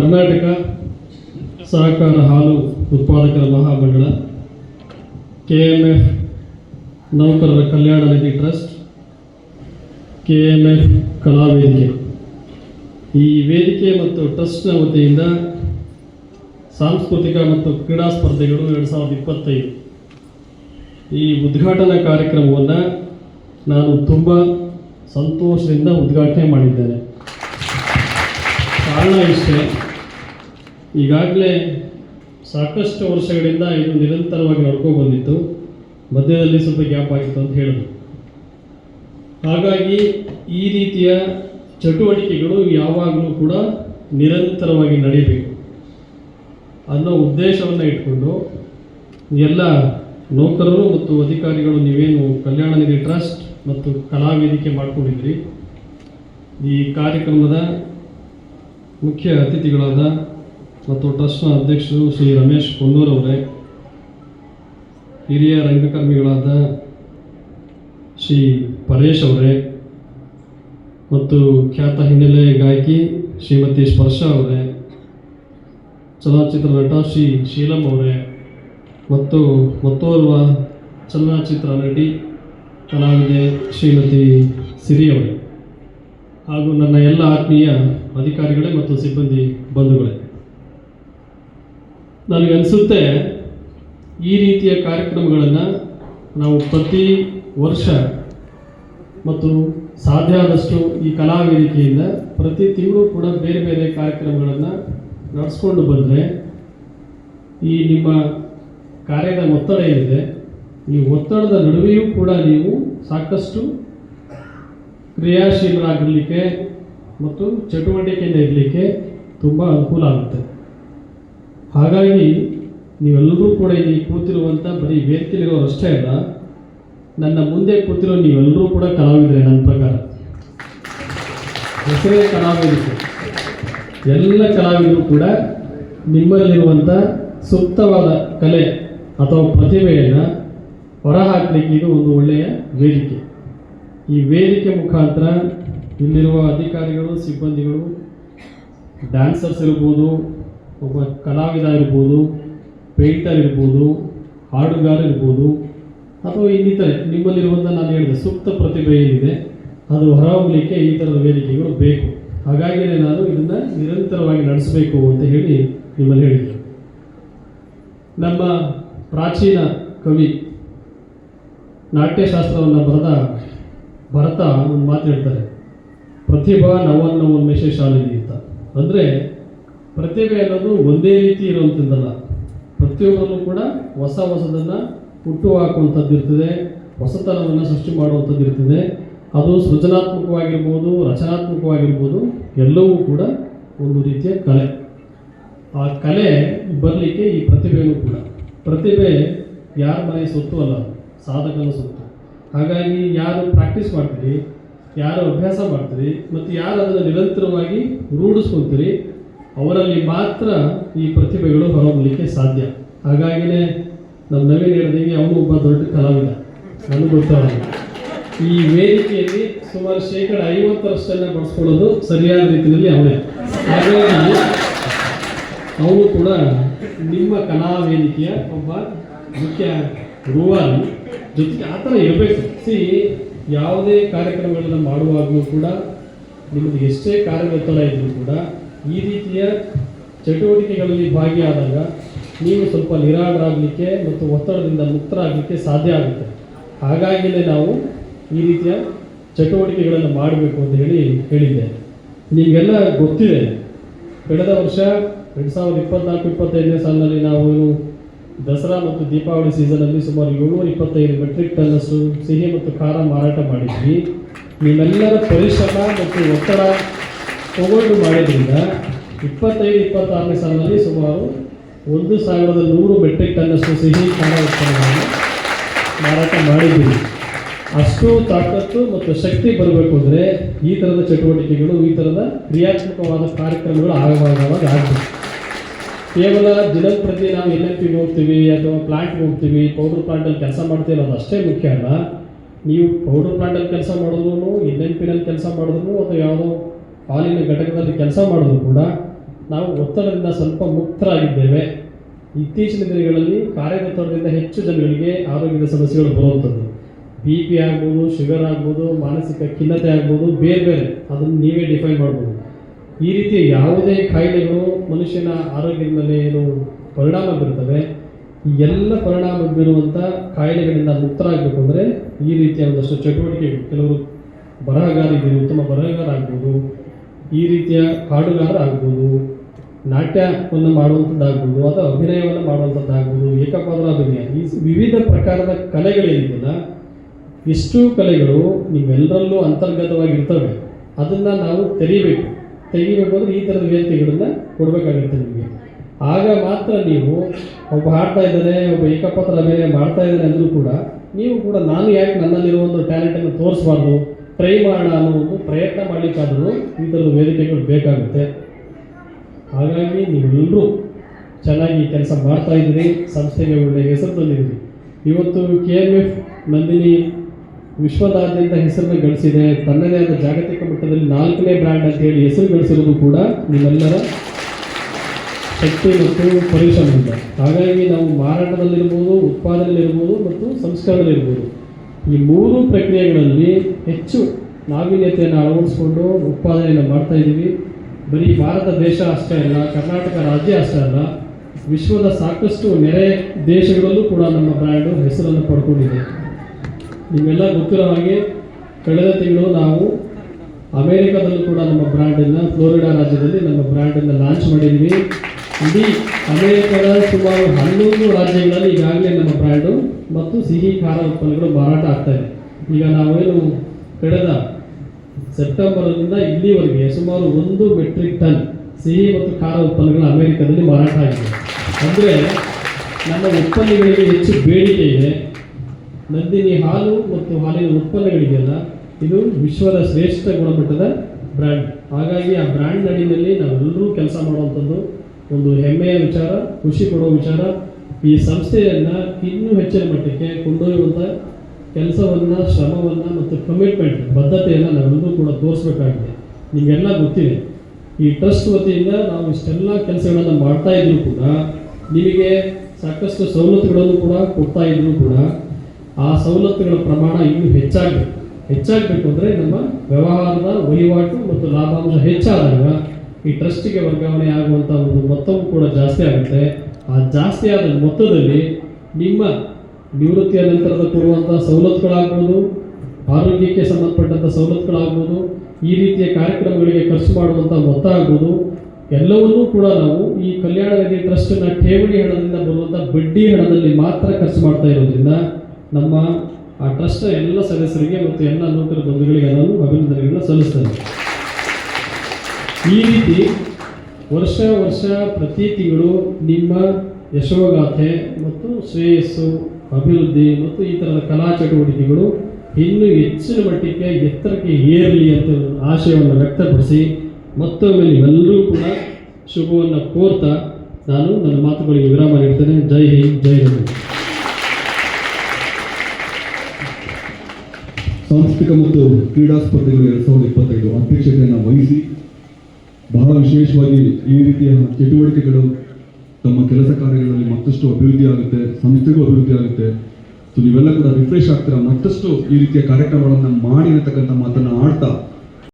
ಕರ್ನಾಟಕ ಸಹಕಾರ ಹಾಲು ಉತ್ಪಾದಕರ ಮಹಾಮಂಡಳ ಕೆ ಎಂ ಎಫ್ ನೌಕರರ ಕಲ್ಯಾಣ ನಿಧಿ ಟ್ರಸ್ಟ್ ಕೆ ಎಂ ಎಫ್ ಕಲಾ ವೇದಿಕೆ. ಈ ವೇದಿಕೆ ಮತ್ತು ಟ್ರಸ್ಟ್ನ ವತಿಯಿಂದ ಸಾಂಸ್ಕೃತಿಕ ಮತ್ತು ಕ್ರೀಡಾ ಸ್ಪರ್ಧೆಗಳು ಎರಡು ಸಾವಿರದ ಇಪ್ಪತ್ತೈದು. ಈ ಉದ್ಘಾಟನಾ ಕಾರ್ಯಕ್ರಮವನ್ನು ನಾನು ತುಂಬ ಸಂತೋಷದಿಂದ ಉದ್ಘಾಟನೆ ಮಾಡಿದ್ದೇನೆ. ಕಾರಣ ಇಷ್ಟೇ. ಈಗಾಗಲೇ ಸಾಕಷ್ಟು ವರ್ಷಗಳಿಂದ ಇದು ನಿರಂತರವಾಗಿ ನಡ್ಕೊ ಬಂದಿತ್ತು. ಮಧ್ಯದಲ್ಲಿ ಸ್ವಲ್ಪ ಗ್ಯಾಪ್ ಆಗಿತ್ತು ಅಂತ ಹೇಳಿದ್ರು ಹಾಗಾಗಿ ಈ ರೀತಿಯ ಚಟುವಟಿಕೆಗಳು ಯಾವಾಗಲೂ ಕೂಡ ನಿರಂತರವಾಗಿ ನಡೀಬೇಕು ಅನ್ನೋ ಉದ್ದೇಶವನ್ನು ಇಟ್ಕೊಂಡು ಎಲ್ಲ ನೌಕರರು ಮತ್ತು ಅಧಿಕಾರಿಗಳು ನೀವೇನು ಕಲ್ಯಾಣ ನಿಧಿ ಟ್ರಸ್ಟ್ ಮತ್ತು ಕಲಾ ವೇದಿಕೆ ಮಾಡ್ಕೊಂಡಿದ್ರಿ, ಈ ಕಾರ್ಯಕ್ರಮದ ಮುಖ್ಯ ಅತಿಥಿಗಳಾದ ಮತ್ತು ಟ್ರಸ್ಟ್ನ ಅಧ್ಯಕ್ಷರು ಶ್ರೀ ರಮೇಶ್ ಕೊನ್ನೂರವರೇ ಹಿರಿಯ ರಂಗಕರ್ಮಿಗಳಾದ ಶ್ರೀ ಪರೇಶ್ ಅವರೇ ಮತ್ತು ಖ್ಯಾತ ಹಿನ್ನೆಲೆ ಗಾಯಕಿ ಶ್ರೀಮತಿ ಸ್ಪರ್ಶ ಅವರೇ, ಚಲನಚಿತ್ರ ನಟ ಶ್ರೀ ಶೀಲಂ ಅವರೇ ಮತ್ತು ಮತ್ತೋರ್ವ ಚಲನಚಿತ್ರ ನಟಿ ಕಲಾವಿದೆ ಶ್ರೀಮತಿ ಸಿರಿ ಅವರೇ. ಹಾಗೂ ನನ್ನ ಎಲ್ಲ ಆತ್ಮೀಯ ಅಧಿಕಾರಿಗಳೇ ಮತ್ತು ಸಿಬ್ಬಂದಿ ಬಂಧುಗಳೇ. ನನಗನ್ಸುತ್ತೆ ಈ ರೀತಿಯ ಕಾರ್ಯಕ್ರಮಗಳನ್ನು ನಾವು ಪ್ರತಿ ವರ್ಷ ಮತ್ತು ಸಾಧ್ಯ ಆದಷ್ಟು ಈ ಕಲಾ ವೇದಿಕೆಯಿಂದ ಪ್ರತಿ ತಿಂಗಳು ಕೂಡ ಬೇರೆ ಬೇರೆ ಕಾರ್ಯಕ್ರಮಗಳನ್ನು ನಡೆಸ್ಕೊಂಡು ಬಂದರೆ ಈ ನಿಮ್ಮ ಕಾರ್ಯದ ಒತ್ತಡ ಏನಿದೆ, ಈ ಒತ್ತಡದ ನಡುವೆಯೂ ಕೂಡ ನೀವು ಸಾಕಷ್ಟು ಕ್ರಿಯಾಶೀಲರಾಗಿರಲಿಕ್ಕೆ ಮತ್ತು ಚಟುವಟಿಕೆಯಿಂದ ಇರಲಿಕ್ಕೆ ತುಂಬ ಅನುಕೂಲ ಆಗುತ್ತೆ. ಹಾಗಾಗಿ ನೀವೆಲ್ಲರೂ ಕೂಡ ಇಲ್ಲಿ ಕೂತಿರುವಂಥ ಬರೀ ವೇದಿಕೆಯಲ್ಲಿರೋರು ಅಷ್ಟೇ ಅಲ್ಲ, ನನ್ನ ಮುಂದೆ ಕೂತಿರೋ ನೀವೆಲ್ಲರೂ ಕೂಡ ಕಲಾವಿದರೆ ನನ್ನ ಪ್ರಕಾರ. ಹೆಸರೇ ಕಲಾವಿದರು ಎಲ್ಲ ಕಲಾವಿದರು ಕೂಡ ನಿಮ್ಮಲ್ಲಿರುವಂಥ ಸೂಕ್ತವಾದ ಕಲೆ ಅಥವಾ ಪ್ರತಿಭೆಯನ್ನು ಹೊರಹಾಕಲಿಕ್ಕೆ ಇದು ಒಂದು ಒಳ್ಳೆಯ ವೇದಿಕೆ. ಈ ವೇದಿಕೆ ಮುಖಾಂತರ ಇಲ್ಲಿರುವ ಅಧಿಕಾರಿಗಳು, ಸಿಬ್ಬಂದಿಗಳು ಡ್ಯಾನ್ಸರ್ಸ್ ಇರ್ಬೋದು ಒಬ್ಬ ಕಲಾವಿದ ಇರ್ಬೋದು ಪೇಂಟರ್ ಇರ್ಬೋದು, ಹಾಡುಗಾರ ಇರ್ಬೋದು, ಅಥವಾ ಇನ್ನಿತರೆ ನಿಮ್ಮಲ್ಲಿರುವಂಥ ನಾನು ಹೇಳಿದೆ ಸೂಕ್ತ ಪ್ರತಿಭೆ ಏನಿದೆ, ಅದು ಹೊರಹೊಮ್ಮಲಿಕ್ಕೆ ಈ ಥರದ ವೇದಿಕೆಗಳು ಬೇಕು. ಹಾಗಾಗಿಯೇ ನಾನು ಇದನ್ನು ನಿರಂತರವಾಗಿ ನಡೆಸಬೇಕು ಅಂತ ಹೇಳಿ ನಿಮ್ಮಲ್ಲಿ ಹೇಳಿದ್ದೆ. ನಮ್ಮ ಪ್ರಾಚೀನ ಕವಿ ನಾಟ್ಯಶಾಸ್ತ್ರವನ್ನು ಬರೆದ ಭರತ ಒಂದು ಮಾತು ಹೇಳ್ತಾರೆ, ಪ್ರತಿಭಾ ನವನ್ನ ಉನ್ಮೇಷ ಶಾಲಿನಿ ಅಂತ. ಅಂದರೆ ಪ್ರತಿಭೆ ಅನ್ನೋದು ಒಂದೇ ರೀತಿ ಇರುವಂಥದ್ದಲ್ಲ. ಪ್ರತಿಯೊಬ್ಬರಲ್ಲೂ ಕೂಡ ಹೊಸ ಹೊಸದನ್ನು ಹುಟ್ಟು ಹಾಕುವಂಥದ್ದು ಇರ್ತದೆ, ಹೊಸತನವನ್ನು ಸೃಷ್ಟಿ ಮಾಡುವಂಥದ್ದು ಇರ್ತದೆ. ಅದು ಸೃಜನಾತ್ಮಕವಾಗಿರ್ಬೋದು, ರಚನಾತ್ಮಕವಾಗಿರ್ಬೋದು, ಎಲ್ಲವೂ ಕೂಡ ಒಂದು ರೀತಿಯ ಕಲೆ. ಆ ಕಲೆ ಬರಲಿಕ್ಕೆ ಈ ಪ್ರತಿಭೆಯೂ ಕೂಡ. ಪ್ರತಿಭೆ ಯಾರ ಮನೆ ಸೊತ್ತು ಅಲ್ಲ, ಸಾಧಕನ ಸೊತ್ತು. ಹಾಗಾಗಿ ಯಾರು ಪ್ರಾಕ್ಟೀಸ್ ಮಾಡ್ತೀರಿ, ಯಾರು ಅಭ್ಯಾಸ ಮಾಡ್ತೀರಿ, ಮತ್ತು ಯಾರು ಅದನ್ನು ನಿರಂತರವಾಗಿ ರೂಢಿಸ್ಕೊತೀರಿ ಅವರಲ್ಲಿ ಮಾತ್ರ ಈ ಪ್ರತಿಭೆಗಳು ಹೊರಬರಲಿಕ್ಕೆ ಸಾಧ್ಯ. ಹಾಗಾಗಿನೇ ನಮ್ಮ ನವೀನ್ ಹೇಳಿದಂಗೆ ಅವನು ಒಬ್ಬ ದೊಡ್ಡ ಕಲಾವಿದ. ನನಗೆ ಗೊತ್ತಾಗಲ್ಲ. ಈ ವೇದಿಕೆಯಲ್ಲಿ ಸುಮಾರು ಶೇಕಡ ಐವತ್ತರಷ್ಟನ್ನು ಬಳಸ್ಕೊಳ್ಳೋದು ಸರಿಯಾದ ರೀತಿಯಲ್ಲಿ ಅವನೇ. ಹಾಗಾಗಿ ಅವನು ಕೂಡ ನಿಮ್ಮ ಕಲಾ ವೇದಿಕೆಯ ಒಬ್ಬ ಮುಖ್ಯ ರೂವಾರಿ. ಜೊತೆಗೆ ಆ ಥರ ಇರಬೇಕು. ಸಿ, ಯಾವುದೇ ಕಾರ್ಯಕ್ರಮಗಳನ್ನು ಮಾಡುವಾಗಲೂ ಕೂಡ ನಿಮ್ಮದು ಎಷ್ಟೇ ಕಾರ್ಯಒತ್ತಡ ಇದ್ದರೂ ಕೂಡ ಈ ರೀತಿಯ ಚಟುವಟಿಕೆಗಳಲ್ಲಿ ಭಾಗಿಯಾದಾಗ ನೀವು ಸ್ವಲ್ಪ ನಿರಾಳರಾಗಲಿಕ್ಕೆ ಮತ್ತು ಒತ್ತಡದಿಂದ ಮುಕ್ತರಾಗಲಿಕ್ಕೆ ಸಾಧ್ಯ ಆಗುತ್ತೆ. ಹಾಗಾಗಿಯೇ ನಾವು ಈ ರೀತಿಯ ಚಟುವಟಿಕೆಗಳನ್ನು ಮಾಡಬೇಕು ಅಂತ ಹೇಳಿ ಹೇಳಿದ್ದೆ. ನಿಮಗೆಲ್ಲ ಗೊತ್ತಿದೆ. ಕಳೆದ ವರ್ಷ ಎರಡು ಸಾವಿರದ ಇಪ್ಪತ್ನಾಲ್ಕು, ಇಪ್ಪತ್ತೈದನೇ ಸಾಲಿನಲ್ಲಿ ನಾವು ದಸರಾ ಮತ್ತು ದೀಪಾವಳಿ ಸೀಸನಲ್ಲಿ ಸುಮಾರು ಏಳ್ನೂರ ಇಪ್ಪತ್ತೈದು ಮೆಟ್ರಿಕ್ ಟನ್ನಷ್ಟು ಸಿಹಿ ಮತ್ತು ಖಾರ ಮಾರಾಟ ಮಾಡಿದ್ವಿ. ನಿಮ್ಮೆಲ್ಲರ ಪರಿಶ್ರಮ ಮತ್ತು ಒತ್ತಡ ತಗೊಂಡು ಮಾಡಿದ್ರಿಂದ ಇಪ್ಪತ್ತೈದು, ಇಪ್ಪತ್ತಾರನೇ ಸಾಲಿನಲ್ಲಿ ಸುಮಾರು ಒಂದು ಸಾವಿರದ ನೂರು ಮೆಟ್ರಿಕ್ ಟನ್ನಷ್ಟು ಸಿಹಿ ಖಾರ ಉತ್ಪನ್ನಗಳನ್ನು ಮಾರಾಟ ಮಾಡಿದ್ದೀವಿ. ಅಷ್ಟು ತಾಕತ್ತು ಮತ್ತು ಶಕ್ತಿ ಬರಬೇಕು ಅಂದರೆ ಈ ಥರದ ಚಟುವಟಿಕೆಗಳು, ಈ ಥರದ ಕ್ರಿಯಾತ್ಮಕವಾದ ಕಾರ್ಯಕ್ರಮಗಳು ಆಗಬಾರ್ದಾಗ ಆಗಬೇಕು. ಕೇವಲ ದಿನಂಪ್ರತಿ ನಾವು ಎನ್ ಎಲ್ ಪಿಗೆ ಹೋಗ್ತೀವಿ ಅಥವಾ ಪ್ಲಾಂಟ್ಗೆ ಹೋಗ್ತೀವಿ ಪೌಡರ್ ಪ್ಲಾಂಟಲ್ಲಿ ಕೆಲಸ ಮಾಡ್ತೀವಿ ಅನ್ನೋದು ಅಷ್ಟೇ ಮುಖ್ಯ ಅಲ್ಲ. ನೀವು ಪೌಡರ್ ಪ್ಲಾಂಟಲ್ಲಿ ಕೆಲಸ ಮಾಡಿದ್ರು ಎನ್ ಎಲ್ ಪಿನಲ್ಲಿ ಕೆಲಸ ಮಾಡಿದ್ರು ಅಥವಾ ಯಾವುದೋ ಹಾಲಿನ ಘಟಕದಲ್ಲಿ ಕೆಲಸ ಮಾಡಿದ್ರು ಕೂಡ ನಾವು ಒತ್ತಡದಿಂದ ಸ್ವಲ್ಪ ಮುಕ್ತರಾಗಿದ್ದೇವೆ. ಇತ್ತೀಚಿನ ದಿನಗಳಲ್ಲಿ ಕಾರ್ಯಕರ್ತರದಿಂದ ಹೆಚ್ಚು ಜನಗಳಿಗೆ ಆರೋಗ್ಯದ ಸಮಸ್ಯೆಗಳು ಬರುವಂಥದ್ದು. ಬಿ ಪಿ ಆಗ್ಬೋದು, ಶುಗರ್ ಆಗ್ಬೋದು, ಮಾನಸಿಕ ಖಿನ್ನತೆ ಆಗ್ಬೋದು, ಬೇರೆ ಬೇರೆ. ಅದನ್ನು ನೀವೇ ಡಿಫೈನ್ ಮಾಡ್ಬೋದು. ಈ ರೀತಿ ಯಾವುದೇ ಕಾಯಿಲೆಗಳು ಮನುಷ್ಯನ ಆರೋಗ್ಯದ ಮೇಲೆ ಏನು ಪರಿಣಾಮ ಬೀರ್ತವೆ ಈ ಎಲ್ಲ ಪರಿಣಾಮ ಬೀರುವಂಥ ಕಾಯಿಲೆಗಳಿಂದ ಮುಕ್ತರಾಗಬೇಕು ಅಂದರೆ ಈ ರೀತಿಯ ಒಂದಷ್ಟು ಚಟುವಟಿಕೆಗಳು. ಕೆಲವರು ಬರಹಗಾರಿದ್ದೀರಿ ಉತ್ತಮ ಬರಹಗಾರ ಆಗ್ಬೋದು ಈ ರೀತಿಯ ಹಾಡುಗಾರ ಆಗ್ಬೋದು, ನಾಟ್ಯವನ್ನು ಮಾಡುವಂಥದ್ದಾಗ್ಬೋದು, ಅಥವಾ ಅಭಿನಯವನ್ನು ಮಾಡುವಂಥದ್ದಾಗ್ಬೋದು ಏಕಪಾತ್ರ ಅಭಿನಯ, ಈ ವಿವಿಧ ಪ್ರಕಾರದ ಕಲೆಗಳೇನಿದೆಯಲ್ಲ ಇಷ್ಟು ಕಲೆಗಳು ನೀವೆಲ್ಲರಲ್ಲೂ ಅಂತರ್ಗತವಾಗಿರ್ತವೆ. ಅದನ್ನು ನಾವು ತೆರೀಬೇಕು ತೆಗಿಬೇಕು ಅಂದರೆ ಈ ಥರದ ವ್ಯಕ್ತಿಗಳನ್ನು ಕೊಡಬೇಕಾಗುತ್ತೆ ನಿಮಗೆ. ಆಗ ಮಾತ್ರ ನೀವು ಒಬ್ಬ ಹಾಡ್ತಾ ಇದ್ದಾನೆ ಒಬ್ಬ ಏಕಪಾತ್ರ ಅಭಿನಯ ಮಾಡ್ತಾ ಇದ್ದಾನೆ ಅಂದರೂ ಕೂಡ, ನೀವು ಕೂಡ ನಾನು ಯಾಕೆ ನನ್ನಲ್ಲಿರುವ ಒಂದು ಟ್ಯಾಲೆಂಟನ್ನು ತೋರಿಸ್ಬಾರ್ದು? ಟ್ರೈ ಮಾಡೋಣ ಅನ್ನೋ ಒಂದು ಪ್ರಯತ್ನ ಮಾಡಲಿಕ್ಕಾದರೂ ಈ ಥರದ ವೇದಿಕೆಗಳು ಬೇಕಾಗುತ್ತೆ. ಹಾಗಾಗಿ ನೀವೆಲ್ಲರೂ ಚೆನ್ನಾಗಿ ಕೆಲಸ ಮಾಡ್ತಾ ಇದ್ದೀರಿ. ಸಂಸ್ಥೆಗೆ ಒಳ್ಳೆಯ ಹೆಸರು ತಂದಿದ್ದೀರಿ. ಇವತ್ತು ಕೆ ಎಂ ಎಫ್ ನಂದಿನಿ ವಿಶ್ವದಾದ್ಯಂತ ಹೆಸರನ್ನು ಗಳಿಸಿದೆ. ತನ್ನದೇ ಆದ ಜಾಗತಿಕ ಮಟ್ಟದಲ್ಲಿ ನಾಲ್ಕನೇ ಬ್ರ್ಯಾಂಡ್ ಅಂತ ಹೇಳಿ ಹೆಸರು ಗಳಿಸಿರೋದು ಕೂಡ ನಿಮ್ಮೆಲ್ಲರ ಶಕ್ತಿ ಮತ್ತು ಪರಿಶ್ರಮದಿಂದ. ಹಾಗಾಗಿ ನಾವು ಮಾರಾಟದಲ್ಲಿರ್ಬೋದು, ಉತ್ಪಾದನೆಯಲ್ಲಿರ್ಬೋದು ಮತ್ತು ಸಂಸ್ಕರಣೆಯಲ್ಲಿರ್ಬೋದು ಈ ಮೂರು ಪ್ರಕ್ರಿಯೆಗಳಲ್ಲಿ ಹೆಚ್ಚು ನಾವೀನ್ಯತೆಯನ್ನು ಅಳವಡಿಸ್ಕೊಂಡು ಉತ್ಪಾದನೆಯನ್ನು ಮಾಡ್ತಾ ಇದ್ದೀವಿ. ಬರೀ ಭಾರತ ದೇಶ ಅಷ್ಟೇ ಅಲ್ಲ, ಕರ್ನಾಟಕ ರಾಜ್ಯ ಅಷ್ಟೇ ಅಲ್ಲ, ವಿಶ್ವದ ಸಾಕಷ್ಟು ನೆರೆ ದೇಶಗಳಲ್ಲೂ ಕೂಡ ನಮ್ಮ ಬ್ರ್ಯಾಂಡು ಹೆಸರನ್ನು ಪಡ್ಕೊಂಡಿದೆ. ನಿಮ್ಮೆಲ್ಲ ಗೊತ್ತಿರೋ ಹಾಗೆ ಕಳೆದ ತಿಂಗಳು ನಾವು ಅಮೇರಿಕಾದಲ್ಲೂ ಕೂಡ ನಮ್ಮ ಬ್ರ್ಯಾಂಡನ್ನು, ಫ್ಲೋರಿಡಾ ರಾಜ್ಯದಲ್ಲಿ ನಮ್ಮ ಬ್ರ್ಯಾಂಡನ್ನು ಲಾಂಚ್ ಮಾಡಿದ್ವಿ ಇಡೀ ಅಮೇರಿಕದ ಸುಮಾರು ಹನ್ನೊಂದು ರಾಜ್ಯಗಳಲ್ಲಿ ಈಗಾಗಲೇ ನಮ್ಮ ಬ್ರ್ಯಾಂಡು ಮತ್ತು ಸಿಹಿ ಖಾರ ಉತ್ಪನ್ನಗಳು ಮಾರಾಟ ಆಗ್ತಾ ಇದೆ. ಈಗ ನಾವೇನು ಕಳೆದ ಸೆಪ್ಟೆಂಬರ್ನಿಂದ ಇಲ್ಲಿವರೆಗೆ ಸುಮಾರು ಒಂದು ಮೆಟ್ರಿಕ್ ಟನ್ ಸಿಹಿ ಮತ್ತು ಖಾರ ಉತ್ಪನ್ನಗಳು ಅಮೆರಿಕದಲ್ಲಿ ಮಾರಾಟ ಆಗಿದೆ. ಅಂದರೆ ನಮ್ಮ ಉತ್ಪನ್ನಗಳಿಗೆ ಹೆಚ್ಚು ಬೇಡಿಕೆ ಇದೆ. ನಂದಿನಿ ಹಾಲು ಮತ್ತು ಹಾಲಿನ ಉತ್ಪನ್ನಗಳಿಗೆಲ್ಲ ಇದು ವಿಶ್ವದ ಶ್ರೇಷ್ಠ ಗುಣಮಟ್ಟದ ಬ್ರ್ಯಾಂಡ್. ಹಾಗಾಗಿ ಆ ಬ್ರ್ಯಾಂಡ್ ನಡಿನಲ್ಲಿ ನಾವೆಲ್ಲರೂ ಕೆಲಸ ಮಾಡುವಂಥದ್ದು ಒಂದು ಹೆಮ್ಮೆಯ ವಿಚಾರ, ಖುಷಿ ಕೊಡುವ ವಿಚಾರ ಈ ಸಂಸ್ಥೆಯನ್ನು ಇನ್ನೂ ಹೆಚ್ಚಿನ ಮಟ್ಟಕ್ಕೆ ಕೊಂಡೊಯ್ಯುವಂಥ ಕೆಲಸವನ್ನು, ಶ್ರಮವನ್ನು ಮತ್ತು ಕಮಿಟ್ಮೆಂಟ್ ಬದ್ಧತೆಯನ್ನು ನಾವೆಲ್ಲರೂ ಕೂಡ ತೋರಿಸ್ಬೇಕಾಗಿದೆ. ನಿಮಗೆಲ್ಲ ಗೊತ್ತಿದೆ. ಈ ಟ್ರಸ್ಟ್ ವತಿಯಿಂದ ನಾವು ಇಷ್ಟೆಲ್ಲ ಕೆಲಸಗಳನ್ನು ಮಾಡ್ತಾ ಇದ್ರು ಕೂಡ, ನಿಮಗೆ ಸಾಕಷ್ಟು ಸವಲತ್ತುಗಳನ್ನು ಕೂಡ ಕೊಡ್ತಾ ಇದ್ರು ಕೂಡ, ಆ ಸವಲತ್ತುಗಳ ಪ್ರಮಾಣ ಇನ್ನೂ ಹೆಚ್ಚಾಗಬೇಕು. ಹೆಚ್ಚಾಗಬೇಕು ಅಂದರೆ ನಮ್ಮ ವ್ಯವಹಾರದ ವಹಿವಾಟು ಮತ್ತು ಲಾಭಾಂಶ ಹೆಚ್ಚಾದಾಗ ಈ ಟ್ರಸ್ಟಿಗೆ ವರ್ಗಾವಣೆ ಆಗುವಂಥ ಒಂದು ಮೊತ್ತವೂ ಕೂಡ ಜಾಸ್ತಿ ಆಗುತ್ತೆ. ಆ ಜಾಸ್ತಿ ಆದ ಮೊತ್ತದಲ್ಲಿ ನಿಮ್ಮ ನಿವೃತ್ತಿಯ ನಂತರದ ಕೊಡುವಂಥ ಸವಲತ್ತುಗಳಾಗ್ಬೋದು, ಆರೋಗ್ಯಕ್ಕೆ ಸಂಬಂಧಪಟ್ಟಂಥ ಸವಲತ್ತುಗಳಾಗ್ಬೋದು, ಈ ರೀತಿಯ ಕಾರ್ಯಕ್ರಮಗಳಿಗೆ ಖರ್ಚು ಮಾಡುವಂಥ ಮೊತ್ತ ಆಗ್ಬೋದು, ಎಲ್ಲವನ್ನೂ ಕೂಡ ನಾವು ಈ ಕಲ್ಯಾಣ ನಿಧಿ ಟ್ರಸ್ಟ್ನ ಠೇವಣಿ ಹಣದಿಂದ ಬರುವಂಥ ಬಡ್ಡಿ ಹಣದಲ್ಲಿ ಮಾತ್ರ ಖರ್ಚು ಮಾಡ್ತಾ ಇರೋದ್ರಿಂದ ನಮ್ಮ ಆ ಟ್ರಸ್ಟ್ ಎಲ್ಲ ಸದಸ್ಯರಿಗೆ ಮತ್ತು ಎಲ್ಲ ನೌಕರ ಬಂಧುಗಳಿಗೆ ನಾನು ಅಭಿನಂದನೆಗಳನ್ನು ಸಲ್ಲಿಸ್ತೇನೆ. ಈ ರೀತಿ ವರ್ಷ ವರ್ಷ ಪ್ರತಿ ತಿಂಗಳು ನಿಮ್ಮ ಯಶೋಗಾಥೆ ಮತ್ತು ಶ್ರೇಯಸ್ಸು, ಅಭಿವೃದ್ಧಿ ಮತ್ತು ಈ ಥರದ ಕಲಾ ಚಟುವಟಿಕೆಗಳು ಇನ್ನೂ ಹೆಚ್ಚಿನ ಮಟ್ಟಕ್ಕೆ ಎತ್ತರಕ್ಕೆ ಏರಲಿ ಅಂತ ಆಶಯವನ್ನು ವ್ಯಕ್ತಪಡಿಸಿ ಮತ್ತೊಮ್ಮೆ ನೀವೆಲ್ಲರೂ ಕೂಡ ಶುಭವನ್ನು ಕೋರ್ತಾ ನಾನು ನನ್ನ ಮಾತುಗಳಿಗೆ ವಿರಾಮ ನೀಡ್ತೇನೆ. ಜೈ ಹಿಂದ್ ಜೈ ಹಿಂದ್ ಸಾಂಸ್ಕೃತಿಕ ಮತ್ತು ಕ್ರೀಡಾ ಸ್ಪರ್ಧೆಗಳು ಎರಡು ಸಾವಿರದ ಇಪ್ಪತ್ತೈದು ಅಧ್ಯಕ್ಷತೆಯನ್ನು ವಹಿಸಿ ಬಹಳ ವಿಶೇಷವಾಗಿ ಈ ರೀತಿಯ ಚಟುವಟಿಕೆಗಳು ತಮ್ಮ ಕೆಲಸ ಕಾರ್ಯಗಳಲ್ಲಿ ಮತ್ತಷ್ಟು ಅಭಿವೃದ್ಧಿ ಆಗುತ್ತೆ, ಸಂಸ್ಥೆಗೂ ಅಭಿವೃದ್ಧಿ ಆಗುತ್ತೆ. ಸೊ ನೀವೆಲ್ಲ ಕೂಡ ರಿಫ್ರೆಶ್ ಆಗ್ತೀರಾ? ಮತ್ತಷ್ಟು ಈ ರೀತಿಯ ಕಾರ್ಯಕ್ರಮಗಳನ್ನು ಮಾಡಿರತಕ್ಕಂಥ ಮಾತನ್ನು ಆಡ್ತಾ